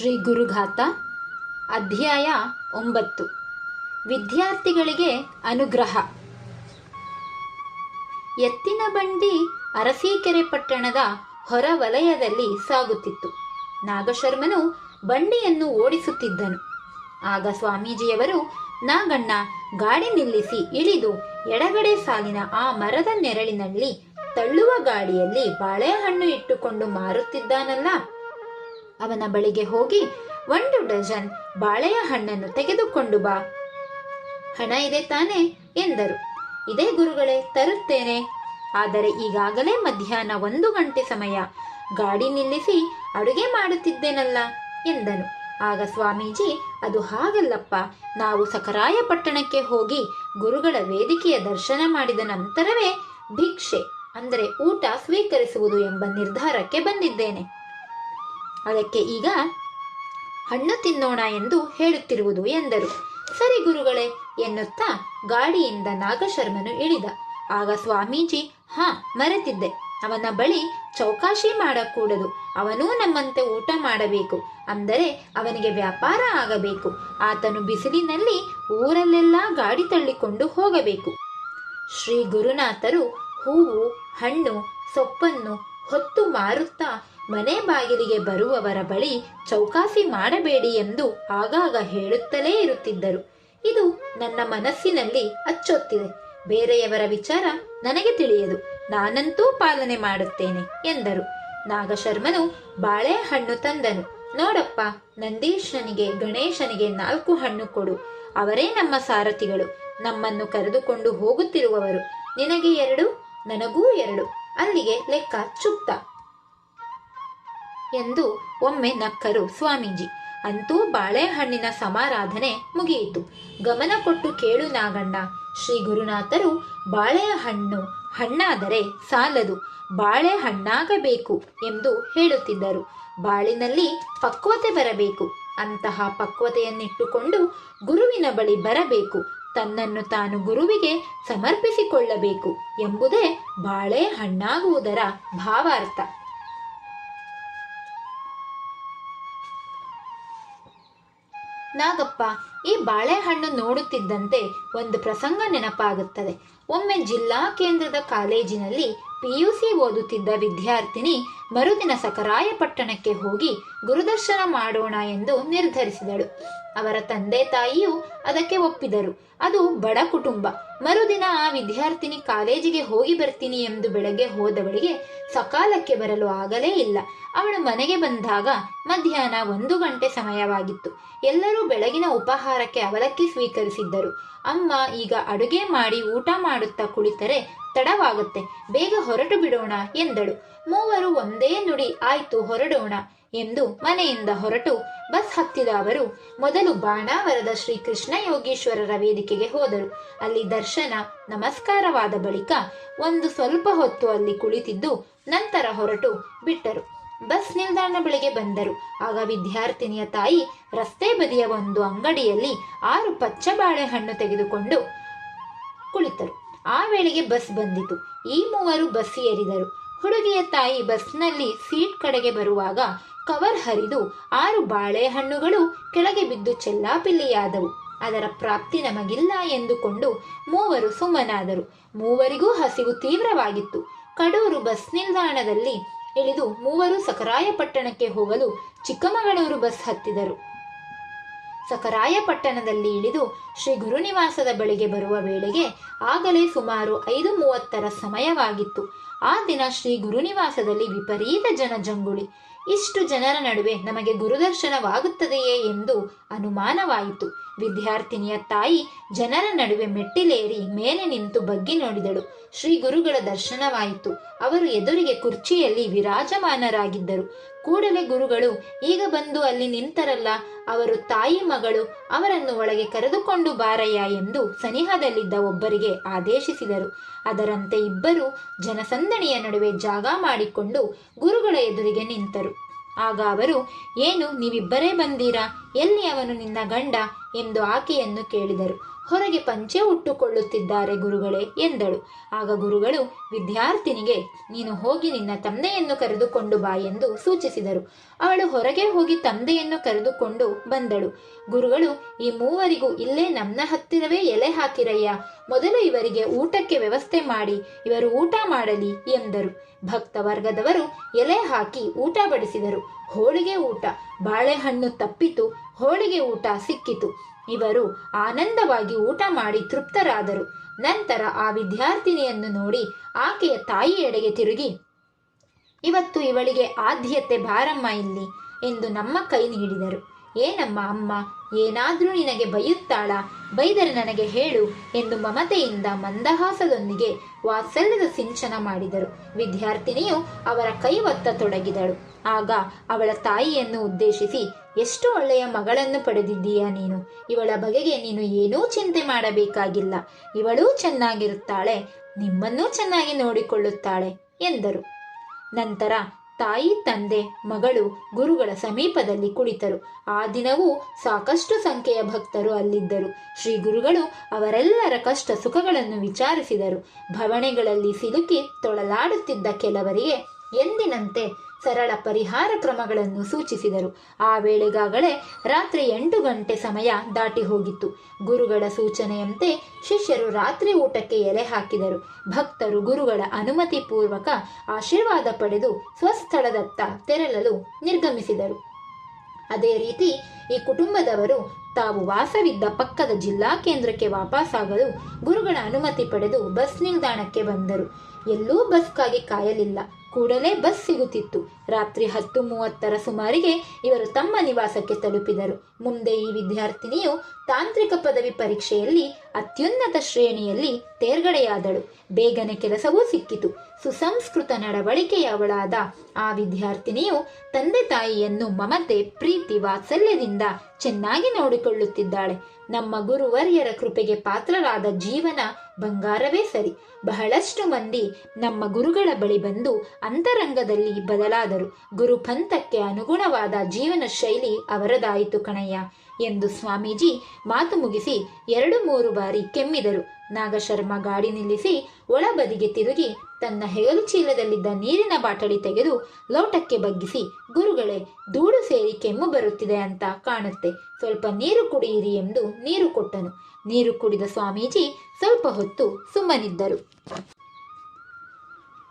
ಶ್ರೀ ಗುರುಘಾತ, ಅಧ್ಯಾಯ ಒಂಬತ್ತು. ವಿದ್ಯಾರ್ಥಿಗಳಿಗೆ ಅನುಗ್ರಹ. ಎತ್ತಿನ ಬಂಡಿ ಅರಸೀಕೆರೆ ಪಟ್ಟಣದ ಹೊರವಲಯದಲ್ಲಿ ಸಾಗುತ್ತಿತ್ತು. ನಾಗಶರ್ಮನು ಬಂಡಿಯನ್ನು ಓಡಿಸುತ್ತಿದ್ದನು. ಆಗ ಸ್ವಾಮೀಜಿಯವರು, ನಾಗಣ್ಣ, ಗಾಡಿ ನಿಲ್ಲಿಸಿ, ಇಳಿದು, ಎಡಗಡೆ ಸಾಲಿನ ಆ ಮರದ ನೆರಳಿನಲ್ಲಿ ತಳ್ಳುವ ಗಾಡಿಯಲ್ಲಿ ಬಾಳೆಹಣ್ಣು ಇಟ್ಟುಕೊಂಡು ಮಾರುತ್ತಿದ್ದಾನಲ್ಲ. ಅವನ ಬಳಿಗೆ ಹೋಗಿ ಒಂದು ಡಜನ್ ಬಾಳೆಯ ಹಣ್ಣನ್ನು ತೆಗೆದುಕೊಂಡು ಬಾ. ಹಣ ಇದೆ ತಾನೆ ಎಂದರು. ಇದೇ ಗುರುಗಳೇ, ತರುತ್ತೇನೆ. ಆದರೆ ಈಗಾಗಲೇ ಮಧ್ಯಾಹ್ನ ಒಂದು ಗಂಟೆ ಸಮಯ. ಗಾಡಿ ನಿಲ್ಲಿಸಿ ಅಡುಗೆ ಮಾಡುತ್ತಿದ್ದೇನಲ್ಲ ಎಂದನು. ಆಗ ಸ್ವಾಮೀಜಿ, ಅದು ಹಾಗಲ್ಲಪ್ಪ. ನಾವು ಸಕರಾಯ ಪಟ್ಟಣಕ್ಕೆ ಹೋಗಿ ಗುರುಗಳ ವೇದಿಕೆಯ ದರ್ಶನ ಮಾಡಿದ ನಂತರವೇ ಭಿಕ್ಷೆ, ಅಂದರೆ ಊಟ ಸ್ವೀಕರಿಸುವುದು ಎಂಬ ನಿರ್ಧಾರಕ್ಕೆ ಬಂದಿದ್ದೇನೆ. ಅದಕ್ಕೆ ಈಗ ಹಣ್ಣು ತಿನ್ನೋಣ ಎಂದು ಹೇಳುತ್ತಿರುವುದು ಎಂದರು. ಸರಿ ಗುರುಗಳೇ ಎನ್ನುತ್ತಾ ಗಾಡಿಯಿಂದ ನಾಗಶರ್ಮನು ಇಳಿದ. ಆಗ ಸ್ವಾಮೀಜಿ, ಹಾ, ಮರೆತಿದ್ದೆ. ಅವನ ಬಳಿ ಚೌಕಾಶಿ ಮಾಡಕೂಡದು. ಅವನೂ ನಮ್ಮಂತೆ ಊಟ ಮಾಡಬೇಕು. ಅಂದರೆ ಅವನಿಗೆ ವ್ಯಾಪಾರ ಆಗಬೇಕು. ಆತನು ಬಿಸಿಲಿನಲ್ಲಿ ಊರಲ್ಲೆಲ್ಲ ಗಾಡಿ ತಳ್ಳಿಕೊಂಡು ಹೋಗಬೇಕು. ಶ್ರೀ ಗುರುನಾಥರು ಹೂವು, ಹಣ್ಣು, ಸೊಪ್ಪನ್ನು ಹೊತ್ತು ಮಾರುತ್ತಾ ಮನೆ ಬಾಗಿಲಿಗೆ ಬರುವವರ ಬಳಿ ಚೌಕಾಸಿ ಮಾಡಬೇಡಿ ಎಂದು ಆಗಾಗ ಹೇಳುತ್ತಲೇ ಇರುತ್ತಿದ್ದರು. ಇದು ನನ್ನ ಮನಸ್ಸಿನಲ್ಲಿ ಅಚ್ಚೊತ್ತಿದೆ. ಬೇರೆಯವರ ವಿಚಾರ ನನಗೆ ತಿಳಿಯದು. ನಾನಂತೂ ಪಾಲನೆ ಮಾಡುತ್ತೇನೆ ಎಂದರು. ನಾಗಶರ್ಮನು ಬಾಳೆಹಣ್ಣು ತಂದನು. ನೋಡಪ್ಪ ನಂದೀಶನಿಗೆ ಗಣೇಶನಿಗೆ ನಾಲ್ಕು ಹಣ್ಣು ಕೊಡು. ಅವರೇ ನಮ್ಮ ಸಾರಥಿಗಳು. ನಮ್ಮನ್ನು ಕರೆದುಕೊಂಡು ಹೋಗುತ್ತಿರುವವರು. ನಿನಗೆ ಎರಡು, ನನಗೂ ಎರಡು. ಅಲ್ಲಿಗೆ ಲೆಕ್ಕ ಚುಕ್ತ. ಎಂದು ಒಮ್ಮೆ ನಕ್ಕರು ಸ್ವಾಮೀಜಿ. ಅಂತೂ ಬಾಳೆಹಣ್ಣಿನ ಸಮಾರಾಧನೆ ಮುಗಿಯಿತು. ಗಮನ ಕೊಟ್ಟು ಕೇಳು ನಾಗಣ್ಣ. ಶ್ರೀ ಗುರುನಾಥರು ಬಾಳೆಹಣ್ಣು ಹಣ್ಣಾದರೆ ಸಾಲದು ಬಾಳೆ ಹಣ್ಣಾಗಬೇಕು ಎಂದು ಹೇಳುತ್ತಿದ್ದರು. ಬಾಳಿನಲ್ಲಿ ಪಕ್ವತೆ ಬರಬೇಕು. ಅಂತಹ ಪಕ್ವತೆಯನ್ನಿಟ್ಟುಕೊಂಡು ಗುರುವಿನ ಬಳಿ ಬರಬೇಕು. ತನ್ನನ್ನು ತಾನು ಗುರುವಿಗೆ ಸಮರ್ಪಿಸಿಕೊಳ್ಳಬೇಕು ಎಂಬುದೇ ಬಾಳೆ ಹಣ್ಣಾಗುವುದರ ಭಾವಾರ್ಥ. ನಾಗಪ್ಪ ಈ ಬಾಳೆಹಣ್ಣು ನೋಡುತ್ತಿದ್ದಂತೆ ಒಂದು ಪ್ರಸಂಗ ನೆನಪಾಗುತ್ತದೆ. ಒಮ್ಮೆ ಜಿಲ್ಲಾ ಕೇಂದ್ರದ ಕಾಲೇಜಿನಲ್ಲಿ ಪಿಯುಸಿ ಓದುತ್ತಿದ್ದ ವಿದ್ಯಾರ್ಥಿನಿ ಮರುದಿನ ಸಕರಾಯಪಟ್ಟಣಕ್ಕೆ ಹೋಗಿ ಗುರುದರ್ಶನ ಮಾಡೋಣ ಎಂದು ನಿರ್ಧರಿಸಿದಳು. ಅವರ ತಂದೆ ತಾಯಿಯು ಅದಕ್ಕೆ ಒಪ್ಪಿದರು. ಅದು ಬಡ ಕುಟುಂಬ. ಮರುದಿನ ಆ ವಿದ್ಯಾರ್ಥಿನಿ ಕಾಲೇಜಿಗೆ ಹೋಗಿ ಬರ್ತೀನಿ ಎಂದು ಬೆಳಗ್ಗೆ ಹೋದವಳಿಗೆ ಸಕಾಲಕ್ಕೆ ಬರಲು ಆಗಲೇ ಇಲ್ಲ. ಅವಳು ಮನೆಗೆ ಬಂದಾಗ ಮಧ್ಯಾಹ್ನ ಒಂದು ಗಂಟೆ ಸಮಯವಾಗಿತ್ತು. ಎಲ್ಲರೂ ಬೆಳಗಿನ ಉಪಹಾರಕ್ಕೆ ಅವಲಕ್ಕಿ ಸ್ವೀಕರಿಸಿದ್ದರು. ಅಮ್ಮ ಈಗ ಅಡುಗೆ ಮಾಡಿ ಊಟ ಮಾಡುತ್ತಾ ಕುಳಿತರೆ ತಡವಾಗುತ್ತೆ. ಬೇಗ ಹೊರಟು ಬಿಡೋಣ ಎಂದಳು. ಮೂವರು ಒಂದೇ ನುಡಿ ಆಯ್ತು ಹೊರಡೋಣ ಎಂದು ಮನೆಯಿಂದ ಹೊರಟು ಬಸ್ ಹತ್ತಿದ ಅವರು ಮೊದಲು ಬಾಣಾವರದ ಶ್ರೀ ಕೃಷ್ಣ ಯೋಗೀಶ್ವರರ ವೇದಿಕೆಗೆ ಹೋದರು. ಅಲ್ಲಿ ದರ್ಶನ, ನಮಸ್ಕಾರವಾದ ಬಳಿಕ ಒಂದು ಸ್ವಲ್ಪ ಹೊತ್ತು ಅಲ್ಲಿ ಕುಳಿತಿದ್ದು ನಂತರ ಹೊರಟು ಬಿಟ್ಟರು. ಬಸ್ ನಿಲ್ದಾಣ ಬಳಿಗೆ ಬಂದರು. ಆಗ ವಿದ್ಯಾರ್ಥಿನಿಯ ತಾಯಿ ರಸ್ತೆ ಬದಿಯ ಒಂದು ಅಂಗಡಿಯಲ್ಲಿ ಆರು ಪಚ್ಚ ಬಾಳೆಹಣ್ಣು ತೆಗೆದುಕೊಂಡು ಕುಳಿತರು. ಆ ವೇಳೆಗೆ ಬಸ್ ಬಂದಿತು. ಈ ಮೂವರು ಬಸ್ ಏರಿದರು. ಹುಡುಗಿಯ ತಾಯಿ ಬಸ್ನಲ್ಲಿ ಸೀಟ್ ಕಡೆಗೆ ಬರುವಾಗ ಕವರ್ ಹರಿದು ಆರು ಬಾಳೆಹಣ್ಣುಗಳು ಕೆಳಗೆ ಬಿದ್ದು ಚೆಲ್ಲಾಪಿಲ್ಲಿಯಾದವು. ಅದರ ಪ್ರಾಪ್ತಿ ನಮಗಿಲ್ಲ ಎಂದುಕೊಂಡು ಮೂವರು ಸುಮ್ಮನಾದರು. ಮೂವರಿಗೂ ಹಸಿವು ತೀವ್ರವಾಗಿತ್ತು. ಕಡೂರು ಬಸ್ ನಿಲ್ದಾಣದಲ್ಲಿ ಇಳಿದು ಮೂವರು ಸಖರಾಯಪಟ್ಟಣಕ್ಕೆ ಹೋಗಲು ಚಿಕ್ಕಮಗಳೂರು ಬಸ್ ಹತ್ತಿದರು. ಸಕರಾಯ ಪಟ್ಟಣದಲ್ಲಿ ಇಳಿದು ಶ್ರೀ ಗುರುನಿವಾಸದ ಬಳಿಗೆ ಬರುವ ವೇಳೆಗೆ ಆಗಲೇ ಸುಮಾರು ಐದು ಮೂವತ್ತರ ಸಮಯವಾಗಿತ್ತು. ಆ ದಿನ ಶ್ರೀ ಗುರುನಿವಾಸದಲ್ಲಿ ವಿಪರೀತ ಜನಜಂಗುಳಿ ಇಷ್ಟು ಜನರ ನಡುವೆ ನಮಗೆ ಗುರುದರ್ಶನವಾಗುತ್ತದೆಯೇ ಎಂದು ಅನುಮಾನವಾಯಿತು. ವಿದ್ಯಾರ್ಥಿನಿಯ ತಾಯಿ ಜನರ ನಡುವೆ ಮೆಟ್ಟಿಲೇರಿ ಮೇಲೆ ನಿಂತು ಬಗ್ಗಿ ನೋಡಿದಳು. ಶ್ರೀ ಗುರುಗಳ ದರ್ಶನವಾಯಿತು. ಅವರು ಎದುರಿಗೆ ಕುರ್ಚಿಯಲ್ಲಿ ವಿರಾಜಮಾನರಾಗಿದ್ದರು. ಕೂಡಲೇ ಗುರುಗಳು ಈಗ ಬಂದು ಅಲ್ಲಿ ನಿಂತರಲ್ಲ, ಅವರು ತಾಯಿ ಮಗಳು ಅವರನ್ನು ಒಳಗೆ ಕರೆದುಕೊಂಡು ಬಾರಯ್ಯ ಎಂದು ಸನಿಹದಲ್ಲಿದ್ದ ಒಬ್ಬರಿಗೆ ಆದೇಶಿಸಿದರು. ಅದರಂತೆ ಇಬ್ಬರು ಜನಸಂದಣಿಯ ನಡುವೆ ಜಾಗ ಮಾಡಿಕೊಂಡು ಗುರುಗಳ ಎದುರಿಗೆ ನಿಂತರು. ಆಗ ಅವರು, ಏನು, ನೀವಿಬ್ಬರೇ ಬಂದೀರಾ? ಎಲ್ಲಿ ಅವನು ನಿನ್ನ ಗಂಡ? ಎಂದು ಆಕೆಯನ್ನು ಕೇಳಿದರು. ಹೊರಗೆ ಪಂಚೆ ಉಟ್ಟುಕೊಳ್ಳುತ್ತಿದ್ದಾರೆ ಗುರುಗಳೇ ಎಂದಳು. ಆಗ ಗುರುಗಳು, ವಿದ್ಯಾರ್ಥಿನಿಗೆ, ನೀನು ಹೋಗಿ ನಿನ್ನ ತಂದೆಯನ್ನು ಕರೆದುಕೊಂಡು ಬಾ ಎಂದು ಸೂಚಿಸಿದರು. ಅವಳು ಹೊರಗೆ ಹೋಗಿ ತಂದೆಯನ್ನು ಕರೆದುಕೊಂಡು ಬಂದಳು. ಗುರುಗಳು, ಈ ಮೂವರಿಗೂ ಇಲ್ಲೇ ನಮ್ಮ ಹತ್ತಿರವೇ ಎಲೆ ಹಾಕಿರಯ್ಯ. ಮೊದಲು ಇವರಿಗೆ ಊಟಕ್ಕೆ ವ್ಯವಸ್ಥೆ ಮಾಡಿ, ಇವರು ಊಟ ಮಾಡಲಿ ಎಂದರು. ಭಕ್ತ ವರ್ಗದವರು ಎಲೆ ಹಾಕಿ ಊಟ ಬಡಿಸಿದರು. ಹೋಳಿಗೆ ಊಟ, ಬಾಳೆಹಣ್ಣು ತಪ್ಪಿತು, ಹೋಳಿಗೆ ಊಟ ಸಿಕ್ಕಿತು. ಇವರು ಆನಂದವಾಗಿ ಊಟ ಮಾಡಿ ತೃಪ್ತರಾದರು. ನಂತರ ಆ ವಿದ್ಯಾರ್ಥಿನಿಯನ್ನು ನೋಡಿ ಆಕೆಯ ತಾಯಿಯೆಡೆಗೆ ತಿರುಗಿ, ಇವತ್ತು ಇವಳಿಗೆ ಆದ್ಯತೆ ಬಾರಮ್ಮ ಇಲ್ಲಿ ಎಂದು ನಮ್ಮ ಕೈ ನೀಡಿದರು. ಏನಮ್ಮ ಅಮ್ಮ, ಏನಾದರೂ ನಿನಗೆ ಬೈಯುತ್ತಾಳ? ಬೈದರೆ ನನಗೆ ಹೇಳು ಎಂದು ಮಮತೆಯಿಂದ ಮಂದಹಾಸದೊಂದಿಗೆ ವಾತ್ಸಲ್ಯದ ಸಿಂಚನ ಮಾಡಿದರು. ವಿದ್ಯಾರ್ಥಿನಿಯು ಅವರ ಕೈ ಒತ್ತ ತೊಡಗಿದಳು. ಆಗ ಅವಳ ತಾಯಿಯನ್ನು ಉದ್ದೇಶಿಸಿ, ಎಷ್ಟು ಒಳ್ಳೆಯ ಮಗಳನ್ನು ಪಡೆದಿದ್ದೀಯಾ ನೀನು? ಇವಳ ಬಗೆಗೆ ನೀನು ಏನೂ ಚಿಂತೆ ಮಾಡಬೇಕಾಗಿಲ್ಲ. ಇವಳೂ ಚೆನ್ನಾಗಿರುತ್ತಾಳೆ, ನಿಮ್ಮನ್ನೂ ಚೆನ್ನಾಗಿ ನೋಡಿಕೊಳ್ಳುತ್ತಾಳೆ ಎಂದರು. ನಂತರ ತಾಯಿ, ತಂದೆ, ಮಗಳು, ಗುರುಗಳ ಸಮೀಪದಲ್ಲಿ ಕುಳಿತರು. ಆ ದಿನವೂ ಸಾಕಷ್ಟು ಸಂಖ್ಯೆಯ ಭಕ್ತರು ಅಲ್ಲಿದ್ದರು. ಶ್ರೀ ಗುರುಗಳು ಅವರೆಲ್ಲರ ಕಷ್ಟ ಸುಖಗಳನ್ನು ವಿಚಾರಿಸಿದರು. ಭವಣೆಗಳಲ್ಲಿ ಸಿಲುಕಿ ತೊಳಲಾಡುತ್ತಿದ್ದ ಕೆಲವರಿಗೆ ಎಂದಿನಂತೆ ಸರಳ ಪರಿಹಾರ ಕ್ರಮಗಳನ್ನು ಸೂಚಿಸಿದರು. ಆ ವೇಳೆಗಾಗಲೇ ರಾತ್ರಿ ಎಂಟು ಗಂಟೆ ಸಮಯ ದಾಟಿ ಹೋಗಿತ್ತು. ಗುರುಗಳ ಸೂಚನೆಯಂತೆ ಶಿಷ್ಯರು ರಾತ್ರಿ ಊಟಕ್ಕೆ ಎಲೆ ಹಾಕಿದರು. ಭಕ್ತರು ಗುರುಗಳ ಅನುಮತಿ ಪೂರ್ವಕ ಆಶೀರ್ವಾದ ಪಡೆದು ಸ್ವಸ್ಥಳದತ್ತ ತೆರಳಲು ನಿರ್ಗಮಿಸಿದರು. ಅದೇ ರೀತಿ ಈ ಕುಟುಂಬದವರು ತಾವು ವಾಸವಿದ್ದ ಪಕ್ಕದ ಜಿಲ್ಲಾ ಕೇಂದ್ರಕ್ಕೆ ವಾಪಸ್ಸಾಗಲು ಗುರುಗಳ ಅನುಮತಿ ಪಡೆದು ಬಸ್ ನಿಲ್ದಾಣಕ್ಕೆ ಬಂದರು. ಎಲ್ಲೂ ಬಸ್ಗಾಗಿ ಕಾಯಲಿಲ್ಲ. ಕೂಡಲೇ ಬಸ್ ಸಿಗುತ್ತಿತ್ತು. ರಾತ್ರಿ ಹತ್ತು ಮೂವತ್ತರ ಸುಮಾರಿಗೆ ಇವರು ತಮ್ಮ ನಿವಾಸಕ್ಕೆ ತಲುಪಿದರು. ಮುಂದೆ ಈ ವಿದ್ಯಾರ್ಥಿನಿಯು ತಾಂತ್ರಿಕ ಪದವಿ ಪರೀಕ್ಷೆಯಲ್ಲಿ ಅತ್ಯುನ್ನತ ಶ್ರೇಣಿಯಲ್ಲಿ ತೇರ್ಗಡೆಯಾದಳು. ಬೇಗನೆ ಕೆಲಸವೂ ಸಿಕ್ಕಿತು. ಸುಸಂಸ್ಕೃತ ನಡವಳಿಕೆಯವಳಾದ ಆ ವಿದ್ಯಾರ್ಥಿನಿಯು ತಂದೆ ತಾಯಿಯನ್ನು ಮಮತೆ, ಪ್ರೀತಿ, ವಾತ್ಸಲ್ಯದಿಂದ ಚೆನ್ನಾಗಿ ನೋಡಿಕೊಳ್ಳುತ್ತಿದ್ದಾಳೆ. ನಮ್ಮ ಗುರುವರ್ಯರ ಕೃಪೆಗೆ ಪಾತ್ರರಾದ ಜೀವನ ಬಂಗಾರವೇ ಸರಿ. ಬಹಳಷ್ಟು ಮಂದಿ ನಮ್ಮ ಗುರುಗಳ ಬಳಿ ಬಂದು ಅಂತರಂಗದಲ್ಲಿ ಬದಲಾದರು. ಗುರು ಪಂಥಕ್ಕೆ ಅನುಗುಣವಾದ ಜೀವನ ಶೈಲಿ ಅವರದಾಯಿತು ಕಣಯ್ಯ. ಎಂದು ಸ್ವಾಮೀಜಿ ಮಾತು ಮುಗಿಸಿ ಎರಡು ಮೂರು ಬಾರಿ ಕೆಮ್ಮಿದರು. ನಾಗಶರ್ಮ ಗಾಡಿ ನಿಲ್ಲಿಸಿ ಒಳಬದಿಗೆ ತಿರುಗಿ ತನ್ನ ಹೆಗಲು ಚೀಲದಲ್ಲಿದ್ದ ನೀರಿನ ಬಾಟಲಿ ತೆಗೆದು ಲೋಟಕ್ಕೆ ಬಗ್ಗಿಸಿ, ಗುರುಗಳೇ, ಧೂಳು ಸೇರಿ ಕೆಮ್ಮು ಬರುತ್ತಿದೆ ಅಂತ ಕಾಣುತ್ತೆ. ಸ್ವಲ್ಪ ನೀರು ಕುಡಿಯಿರಿ ಎಂದು ನೀರು ಕೊಟ್ಟನು. ನೀರು ಕುಡಿದ ಸ್ವಾಮೀಜಿ ಸ್ವಲ್ಪ ಹೊತ್ತು ಸುಮ್ಮನಿದ್ದರು.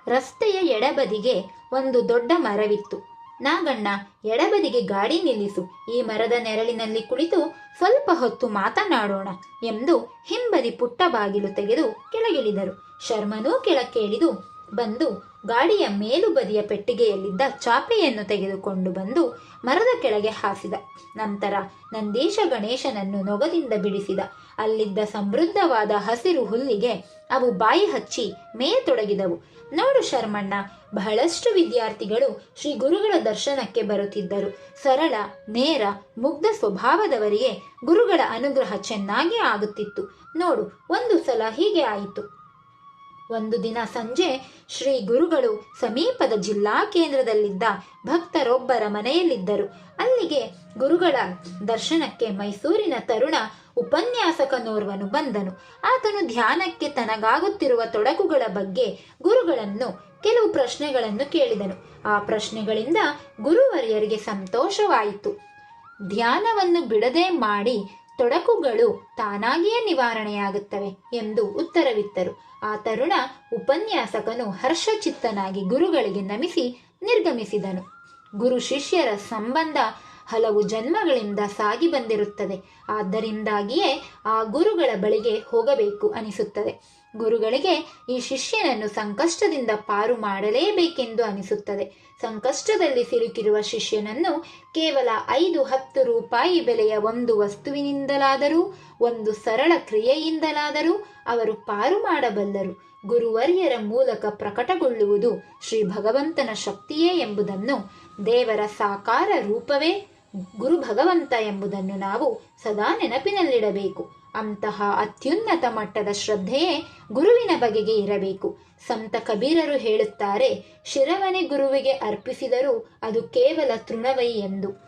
ರಸ್ತೆಯ ಎಡಬದಿಗೆ ಒಂದು ದೊಡ್ಡ ಮರವಿತ್ತು. ನಾಗಣ್ಣ ಎಡಬದಿಗೆ ಗಾಡಿ ನಿಲ್ಲಿಸು. ಈ ಮರದ ನೆರಳಿನಲ್ಲಿ ಕುಳಿತು ಸ್ವಲ್ಪ ಹೊತ್ತು ಮಾತನಾಡೋಣ ಎಂದು ಹಿಂಬದಿ ಪುಟ್ಟ ಬಾಗಿಲು ತೆಗೆದು ಕೆಳಗಿಳಿದರು. ಶರ್ಮನೂ ಕೆಳಕ್ಕೆ ಇಳಿದು ಬಂದು ಗಾಡಿಯ ಮೇಲು ಬದಿಯ ಪೆಟ್ಟಿಗೆಯಲ್ಲಿದ್ದ ಚಾಪೆಯನ್ನು ತೆಗೆದುಕೊಂಡು ಬಂದು ಮರದ ಕೆಳಗೆ ಹಾಸಿದ. ನಂತರ ನಂದೀಶ ಗಣೇಶನನ್ನು ನೊಗದಿಂದ ಬಿಡಿಸಿದ. ಅಲ್ಲಿದ್ದ ಸಮೃದ್ಧವಾದ ಹಸಿರು ಹುಲ್ಲಿಗೆ ಅವು ಬಾಯಿ ಹಚ್ಚಿ ಮೇಯತೊಡಗಿದವು. ನೋಡು ಶರ್ಮಣ್ಣ, ಬಹಳಷ್ಟು ವಿದ್ಯಾರ್ಥಿಗಳು ಶ್ರೀ ಗುರುಗಳ ದರ್ಶನಕ್ಕೆ ಬರುತ್ತಿದ್ದರು. ಸರಳ, ನೇರ, ಮುಗ್ಧ ಸ್ವಭಾವದವರಿಗೆ ಗುರುಗಳ ಅನುಗ್ರಹ ಚೆನ್ನಾಗಿ ಆಗುತ್ತಿತ್ತು. ನೋಡು, ಒಂದು ಸಲ ಹೀಗೆ ಆಯಿತು. ಒಂದು ದಿನ ಸಂಜೆ ಶ್ರೀ ಗುರುಗಳು ಸಮೀಪದ ಜಿಲ್ಲಾ ಕೇಂದ್ರದಲ್ಲಿದ್ದ ಭಕ್ತರೊಬ್ಬರ ಮನೆಯಲ್ಲಿದ್ದರು. ಅಲ್ಲಿಗೆ ಗುರುಗಳ ದರ್ಶನಕ್ಕೆ ಮೈಸೂರಿನ ತರುಣ ಉಪನ್ಯಾಸಕನೋರ್ವನು ಬಂದನು. ಆತನು ಧ್ಯಾನಕ್ಕೆ ತನಗಾಗುತ್ತಿರುವ ತೊಡಕುಗಳ ಬಗ್ಗೆ ಗುರುಗಳನ್ನು ಕೆಲವು ಪ್ರಶ್ನೆಗಳನ್ನು ಕೇಳಿದನು. ಆ ಪ್ರಶ್ನೆಗಳಿಂದ ಗುರುವರ್ಯರಿಗೆ ಸಂತೋಷವಾಯಿತು. ಧ್ಯಾನವನ್ನು ಬಿಡದೆ ಮಾಡಿ ತೊಡಕುಗಳು ತಾನಾಗಿಯೇ ನಿವಾರಣೆಯಾಗುತ್ತವೆ ಎಂದು ಉತ್ತರವಿತ್ತರು. ಆ ತರುಣ ಉಪನ್ಯಾಸಕನು ಹರ್ಷಚಿತ್ತನಾಗಿ ಗುರುಗಳಿಗೆ ನಮಿಸಿ ನಿರ್ಗಮಿಸಿದನು. ಗುರು ಶಿಷ್ಯರ ಸಂಬಂಧ ಹಲವು ಜನ್ಮಗಳಿಂದ ಸಾಗಿ ಬಂದಿರುತ್ತದೆ. ಆದ್ದರಿಂದಾಗಿಯೇ ಆ ಗುರುಗಳ ಬಳಿಗೆ ಹೋಗಬೇಕು ಅನಿಸುತ್ತದೆ. ಗುರುಗಳಿಗೆ ಈ ಶಿಷ್ಯನನ್ನು ಸಂಕಷ್ಟದಿಂದ ಪಾರು ಮಾಡಲೇಬೇಕೆಂದು ಅನಿಸುತ್ತದೆ. ಸಂಕಷ್ಟದಲ್ಲಿ ಸಿಲುಕಿರುವ ಶಿಷ್ಯನನ್ನು ಕೇವಲ ಐದು ಹತ್ತು ರೂಪಾಯಿ ಬೆಲೆಯ ಒಂದು ವಸ್ತುವಿನಿಂದಲಾದರೂ, ಒಂದು ಸರಳ ಕ್ರಿಯೆಯಿಂದಲಾದರೂ ಅವರು ಪಾರು ಮಾಡಬಲ್ಲರು. ಗುರುವರ್ಯರ ಮೂಲಕ ಪ್ರಕಟಗೊಳ್ಳುವುದು ಶ್ರೀ ಭಗವಂತನ ಶಕ್ತಿಯೇ ಎಂಬುದನ್ನು ದೇವರ ಸಾಕಾರ ರೂಪವೇ ಗುರು ಭಗವಂತ ಎಂಬುದನ್ನು ನಾವು ಸದಾ ನೆನಪಿನಲ್ಲಿಡಬೇಕು. ಅಂತಹ ಅತ್ಯುನ್ನತ ಮಟ್ಟದ ಶ್ರದ್ಧೆಯೇ ಗುರುವಿನ ಬಗೆಗೆ ಇರಬೇಕು. ಸಂತ ಕಬೀರರು ಹೇಳುತ್ತಾರೆ ಶಿರವನೆ ಗುರುವಿಗೆ ಅರ್ಪಿಸಿದರೂ ಅದು ಕೇವಲ ತೃಣವೈ ಎಂದು.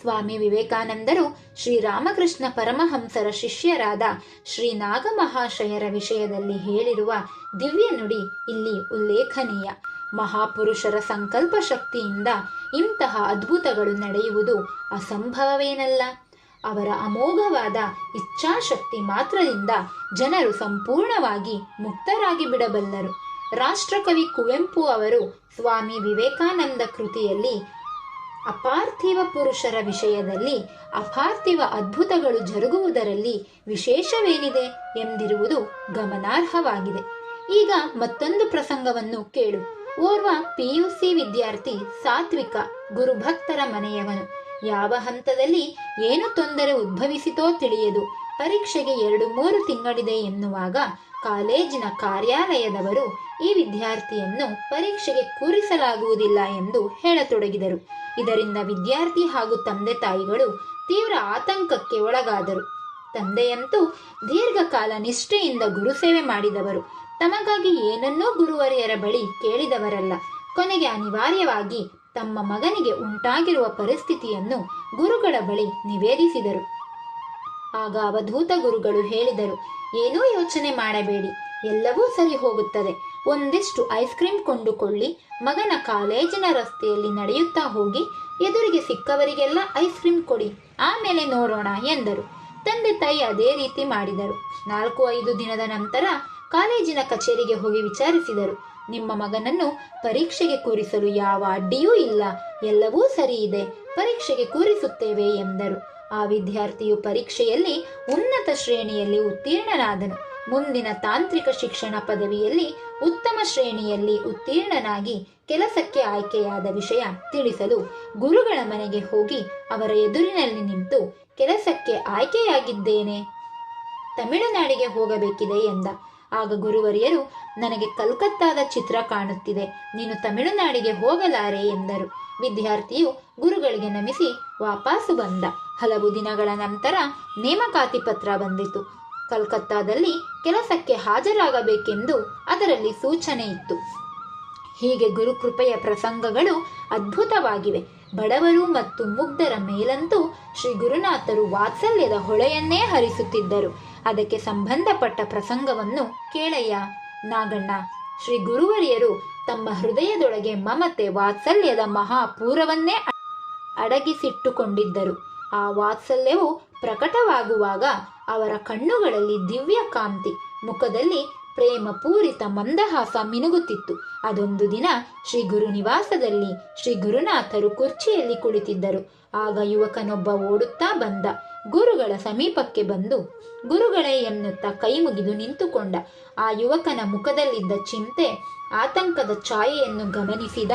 ಸ್ವಾಮಿ ವಿವೇಕಾನಂದರು ಶ್ರೀರಾಮಕೃಷ್ಣ ಪರಮಹಂಸರ ಶಿಷ್ಯರಾದ ಶ್ರೀ ನಾಗಮಹಾಶಯರ ವಿಷಯದಲ್ಲಿ ಹೇಳಿರುವ ದಿವ್ಯ ನುಡಿ ಇಲ್ಲಿ ಉಲ್ಲೇಖನೀಯ. ಮಹಾಪುರುಷರ ಸಂಕಲ್ಪ ಶಕ್ತಿಯಿಂದ ಇಂತಹ ಅದ್ಭುತಗಳು ನಡೆಯುವುದು ಅಸಂಭವವೇನಲ್ಲ. ಅವರ ಅಮೋಘವಾದ ಇಚ್ಛಾಶಕ್ತಿ ಮಾತ್ರದಿಂದ ಜನರು ಸಂಪೂರ್ಣವಾಗಿ ಮುಕ್ತರಾಗಿ ಬಿಡಬಲ್ಲರು. ರಾಷ್ಟ್ರಕವಿ ಕುವೆಂಪು ಅವರು ಸ್ವಾಮಿ ವಿವೇಕಾನಂದ ಕೃತಿಯಲ್ಲಿ ಅಪಾರ್ಥಿವ ಪುರುಷರ ವಿಷಯದಲ್ಲಿ ಅಪಾರ್ಥಿವ ಅದ್ಭುತಗಳು ಜರುಗುವುದರಲ್ಲಿ ವಿಶೇಷವೇನಿದೆ ಎಂದಿರುವುದು ಗಮನಾರ್ಹವಾಗಿದೆ. ಈಗ ಮತ್ತೊಂದು ಪ್ರಸಂಗವನ್ನು ಕೇಳು. ಓರ್ವ ಪಿಯುಸಿ ವಿದ್ಯಾರ್ಥಿ ಸಾತ್ವಿಕ ಗುರುಭಕ್ತರ ಮನೆಯವನು. ಯಾವ ಹಂತದಲ್ಲಿ ಏನು ತೊಂದರೆ ಉದ್ಭವಿಸಿತೋ ತಿಳಿಯದು. ಪರೀಕ್ಷೆಗೆ ಎರಡು ಮೂರು ತಿಂಗಳಿದೆ ಎನ್ನುವಾಗ ಕಾಲೇಜಿನ ಕಾರ್ಯಾಲಯದವರು ಈ ವಿದ್ಯಾರ್ಥಿಯನ್ನು ಪರೀಕ್ಷೆಗೆ ಕೂರಿಸಲಾಗುವುದಿಲ್ಲ ಎಂದು ಹೇಳತೊಡಗಿದರು. ಇದರಿಂದ ವಿದ್ಯಾರ್ಥಿ ಹಾಗೂ ತಂದೆ ತಾಯಿಗಳು ತೀವ್ರ ಆತಂಕಕ್ಕೆ ಒಳಗಾದರು. ತಂದೆಯಂತೂ ದೀರ್ಘಕಾಲ ನಿಷ್ಠೆಯಿಂದ ಗುರುಸೇವೆ ಮಾಡಿದವರು. ತಮಗಾಗಿ ಏನನ್ನೂ ಗುರುವರಿಯರ ಬಳಿ ಕೇಳಿದವರಲ್ಲ. ಕೊನೆಗೆ ಅನಿವಾರ್ಯವಾಗಿ ತಮ್ಮ ಮಗನಿಗೆ ಉಂಟಾಗಿರುವ ಪರಿಸ್ಥಿತಿಯನ್ನು ಗುರುಗಳ ಬಳಿ ನಿವೇದಿಸಿದರು. ಆಗ ಅವಧೂತ ಗುರುಗಳು ಹೇಳಿದರು, ಏನೂ ಯೋಚನೆ ಮಾಡಬೇಡಿ, ಎಲ್ಲವೂ ಸರಿ ಹೋಗುತ್ತದೆ. ಒಂದಿಷ್ಟು ಐಸ್ ಕ್ರೀಮ್ ಕೊಂಡುಕೊಳ್ಳಿ, ಮಗನ ಕಾಲೇಜಿನ ರಸ್ತೆಯಲ್ಲಿ ನಡೆಯುತ್ತಾ ಹೋಗಿ, ಎದುರಿಗೆ ಸಿಕ್ಕವರಿಗೆಲ್ಲ ಐಸ್ ಕ್ರೀಮ್ ಕೊಡಿ, ಆಮೇಲೆ ನೋಡೋಣ ಎಂದರು. ತಂದೆ ತಾಯಿ ಅದೇ ರೀತಿ ಮಾಡಿದರು. ನಾಲ್ಕು ಐದು ದಿನದ ನಂತರ ಕಾಲೇಜಿನ ಕಚೇರಿಗೆ ಹೋಗಿ ವಿಚಾರಿಸಿದರು. ನಿಮ್ಮ ಮಗನನ್ನು ಪರೀಕ್ಷೆಗೆ ಕೂರಿಸಲು ಯಾವ ಅಡ್ಡಿಯೂ ಇಲ್ಲ. ಎಲ್ಲವೂ ಸರಿ ಇದೆ. ಪರೀಕ್ಷೆಗೆ ಕೂರಿಸುತ್ತೇವೆ ಎಂದರು. ಆ ವಿದ್ಯಾರ್ಥಿಯು ಪರೀಕ್ಷೆಯಲ್ಲಿ ಉನ್ನತ ಶ್ರೇಣಿಯಲ್ಲಿ ಉತ್ತೀರ್ಣನಾದನು. ಮುಂದಿನ ತಾಂತ್ರಿಕ ಶಿಕ್ಷಣ ಪದವಿಯಲ್ಲಿ ಉತ್ತಮ ಶ್ರೇಣಿಯಲ್ಲಿ ಉತ್ತೀರ್ಣನಾಗಿ ಕೆಲಸಕ್ಕೆ ಆಯ್ಕೆಯಾದ ವಿಷಯ ತಿಳಿಸಲು ಗುರುಗಳ ಮನೆಗೆ ಹೋಗಿ ಅವರ ಎದುರಿನಲ್ಲಿ ನಿಂತು ಕೆಲಸಕ್ಕೆ ಆಯ್ಕೆಯಾಗಿದ್ದೇನೆ. ತಮಿಳುನಾಡಿಗೆ ಹೋಗಬೇಕಿದೆ ಎಂದ. ಆಗ ಗುರುವರಿಯರು, ನನಗೆ ಕಲ್ಕತ್ತಾದ ಚಿತ್ರ ಕಾಣುತ್ತಿದೆ, ನೀನು ತಮಿಳುನಾಡಿಗೆ ಹೋಗಲಾರೆ ಎಂದರು. ವಿದ್ಯಾರ್ಥಿಯು ಗುರುಗಳಿಗೆ ನಮಿಸಿ ವಾಪಸ್ಸು ಬಂದ. ಹಲವು ದಿನಗಳ ನಂತರ ನೇಮಕಾತಿ ಪತ್ರ ಬಂದಿತು. ಕಲ್ಕತ್ತಾದಲ್ಲಿ ಕೆಲಸಕ್ಕೆ ಹಾಜರಾಗಬೇಕೆಂದು ಅದರಲ್ಲಿ ಸೂಚನೆ ಇತ್ತು. ಹೀಗೆ ಗುರುಕೃಪೆಯ ಪ್ರಸಂಗಗಳು ಅದ್ಭುತವಾಗಿವೆ. ಬಡವರು ಮತ್ತು ಮುಗ್ಧರ ಮೇಲಂತೂ ಶ್ರೀ ಗುರುನಾಥರು ವಾತ್ಸಲ್ಯದ ಹೊಳೆಯನ್ನೇ ಹರಿಸುತ್ತಿದ್ದರು. ಅದಕ್ಕೆ ಸಂಬಂಧಪಟ್ಟ ಪ್ರಸಂಗವನ್ನು ಕೇಳಯ್ಯ. ನಾಗಣ್ಣ, ಶ್ರೀ ಗುರುವರಿಯರು ತಮ್ಮ ಹೃದಯದೊಳಗೆ ಮಮತೆ ವಾತ್ಸಲ್ಯದ ಮಹಾಪೂರವನ್ನೇ ಅಡಗಿಸಿಟ್ಟುಕೊಂಡಿದ್ದರು. ಆ ವಾತ್ಸಲ್ಯವು ಪ್ರಕಟವಾಗುವಾಗ ಅವರ ಕಣ್ಣುಗಳಲ್ಲಿ ದಿವ್ಯ ಕಾಂತಿ ಮುಖದಲ್ಲಿ ಪ್ರೇಮ ಪೂರಿತ ಮಂದಹಾಸ ಮಿನುಗುತ್ತಿತ್ತು. ಅದೊಂದು ದಿನ ಶ್ರೀ ಗುರು ನಿವಾಸದಲ್ಲಿ ಶ್ರೀ ಗುರುನಾಥರು ಕುರ್ಚಿಯಲ್ಲಿ ಕುಳಿತಿದ್ದರು. ಆಗ ಯುವಕನೊಬ್ಬ ಓಡುತ್ತಾ ಬಂದ. ಗುರುಗಳ ಸಮೀಪಕ್ಕೆ ಬಂದು ಗುರುಗಳೇ ಎನ್ನುತ್ತಾ ಕೈ ಮುಗಿದು ನಿಂತುಕೊಂಡ. ಆ ಯುವಕನ ಮುಖದಲ್ಲಿದ್ದ ಚಿಂತೆ, ಆತಂಕದ ಛಾಯೆಯನ್ನು ಗಮನಿಸಿದ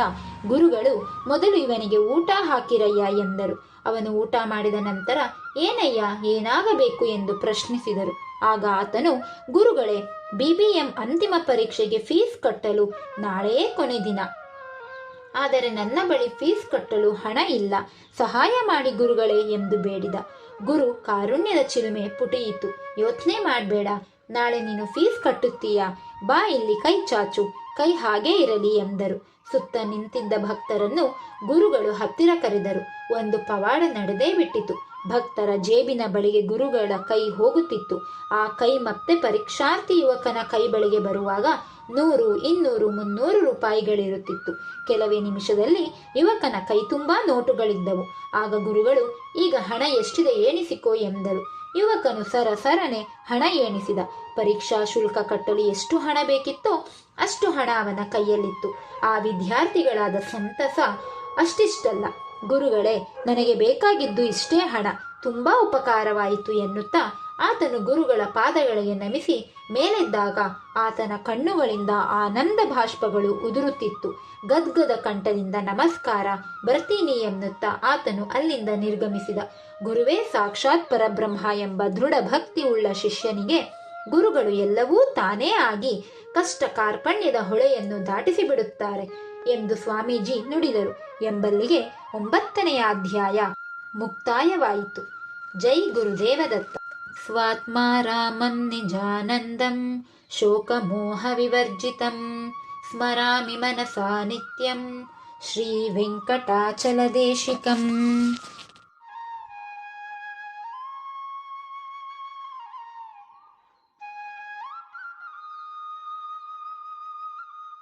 ಗುರುಗಳು, ಮೊದಲು ಇವನಿಗೆ ಊಟ ಹಾಕಿರಯ್ಯ ಎಂದರು. ಅವನು ಊಟ ಮಾಡಿದ ನಂತರ, ಏನಯ್ಯ, ಏನಾಗಬೇಕು? ಎಂದು ಪ್ರಶ್ನಿಸಿದರು. ಆಗ ಆತನು, ಗುರುಗಳೇ ಬಿಬಿಎಂ ಅಂತಿಮ ಪರೀಕ್ಷೆಗೆ ಫೀಸ್ ಕಟ್ಟಲು ನಾಳೆಯೇ ಕೊನೆ ದಿನ. ಆದರೆ ನನ್ನ ಬಳಿ ಫೀಸ್ ಕಟ್ಟಲು ಹಣ ಇಲ್ಲ. ಸಹಾಯ ಮಾಡಿ ಗುರುಗಳೇ, ಎಂದು ಬೇಡಿದ. ಗುರು ಕಾರುಣ್ಯದ ಚಿಲುಮೆ ಪುಟಿಯಿತು. ಯೋಚನೆ ಮಾಡಬೇಡ. ನಾಳೆ ನೀನು ಫೀಸ್ ಕಟ್ಟುತ್ತೀಯಾ? ಬಾ ಇಲ್ಲಿ ಕೈ ಚಾಚು. ಕೈ ಹಾಗೇ ಇರಲಿ, ಎಂದರು. ಸುತ್ತ ನಿಂತಿದ್ದ ಭಕ್ತರನ್ನು ಗುರುಗಳು ಹತ್ತಿರ ಕರೆದರು. ಒಂದು ಪವಾಡ ನಡೆದೇ ಬಿಟ್ಟಿತು. ಭಕ್ತರ ಜೇಬಿನ ಬಳಿಗೆ ಗುರುಗಳ ಕೈ ಹೋಗುತ್ತಿತ್ತು. ಆ ಕೈ ಮತ್ತೆ ಪರೀಕ್ಷಾರ್ಥಿ ಯುವಕನ ಕೈ ಬಳಿಗೆ ಬರುವಾಗ ನೂರು, ಇನ್ನೂರು, ಮುನ್ನೂರು ರೂಪಾಯಿಗಳಿರುತ್ತಿತ್ತು. ಕೆಲವೇ ನಿಮಿಷದಲ್ಲಿ ಯುವಕನ ಕೈ ತುಂಬಾ ನೋಟುಗಳಿದ್ದವು. ಆಗ ಗುರುಗಳು, ಈಗ ಹಣ ಎಷ್ಟಿದೆ ಎಣಿಸಿಕೋ ಎಂದರು. ಯುವಕನು ಸರ ಸರನೆ ಹಣ ಎಣಿಸಿದ. ಪರೀಕ್ಷಾ ಶುಲ್ಕ ಕಟ್ಟಲು ಎಷ್ಟು ಹಣ ಬೇಕಿತ್ತೋ ಅಷ್ಟು ಹಣ ಅವನ ಕೈಯಲ್ಲಿತ್ತು. ಆ ವಿದ್ಯಾರ್ಥಿಗಳಾದ ಸಂತಸ ಅಷ್ಟಿಷ್ಟಲ್ಲ. ಗುರುಗಳೇ, ನನಗೆ ಬೇಕಾಗಿದ್ದು ಇಷ್ಟೇ ಹಣ. ತುಂಬಾ ಉಪಕಾರವಾಯಿತು ಎನ್ನುತ್ತಾ ಆತನು ಗುರುಗಳ ಪಾದಗಳಿಗೆ ನಮಿಸಿ ಮೇಲೆದ್ದಾಗ ಆತನ ಕಣ್ಣುಗಳಿಂದ ಆನಂದ ಭಾಷ್ಪಗಳು ಉದುರುತ್ತಿತ್ತು. ಗದ್ಗದ ಕಂಠದಿಂದ ನಮಸ್ಕಾರ, ಬರ್ತೀನಿ ಎನ್ನುತ್ತಾ ಆತನು ಅಲ್ಲಿಂದ ನಿರ್ಗಮಿಸಿದ. ಗುರುವೇ ಸಾಕ್ಷಾತ್ ಪರಬ್ರಹ್ಮ ಎಂಬ ದೃಢ ಭಕ್ತಿ ಉಳ್ಳ ಶಿಷ್ಯನಿಗೆ ಗುರುಗಳು ಎಲ್ಲವೂ ತಾನೇ ಆಗಿ ಕಷ್ಟ ಕಾರ್ಪಣ್ಯದ ಹೊಳೆಯನ್ನು ದಾಟಿಸಿ ಬಿಡುತ್ತಾರೆ ಎಂದು ಸ್ವಾಮೀಜಿ ನುಡಿದರು. ಎಂಬಲ್ಲಿಗೆ ಒಂಬತ್ತನೆಯ ಅಧ್ಯಾಯ ಮುಕ್ತಾಯವಾಯಿತು. ಜೈ ಗುರುದೇವದತ್ತ. स्वात्मा रामं निजानन्दं शोकमोहविवर्जितं स्मरामि मनसा नित्यं श्रीवेङ्कटाचलदेशिकम्।